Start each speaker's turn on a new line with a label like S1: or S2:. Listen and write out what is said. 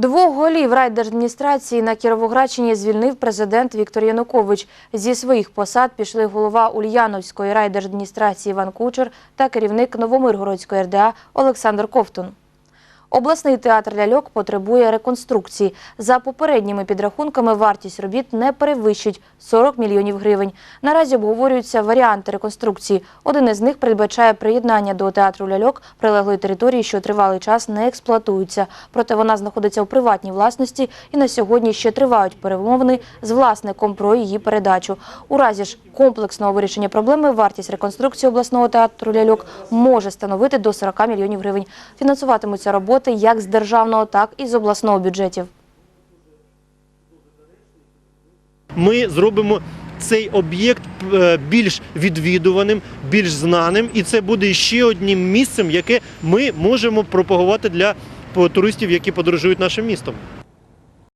S1: Двох голів райдержадміністрації на Кіровоградщині звільнив президент Віктор Янукович. Зі своїх посад пішли голова Ульяновської райдержадміністрації Іван Кучер та керівник Новомиргородської РДА Олександр Ковтун. Обласний театр ляльок потребує реконструкції. За попередніми підрахунками, вартість робіт не перевищить 40 мільйонів гривень. Наразі обговорюються варіанти реконструкції. Один із них передбачає приєднання до театру ляльок прилеглої території, що тривалий час не експлуатується. Проте вона знаходиться у приватній власності і на сьогодні ще тривають перемовини з власником про її передачу. У разі ж комплексного вирішення проблеми вартість реконструкції обласного театру ляльок може становити до 40 мільйонів гривень. Фінансуватимуться роботи як з державного, так і з обласного бюджетів.
S2: ми зробимо цей об'єкт е, більш відвідуваним, більш знаним, і це буде ще одним місцем, яке ми можемо пропагувати для туристів, які подорожують нашим містом.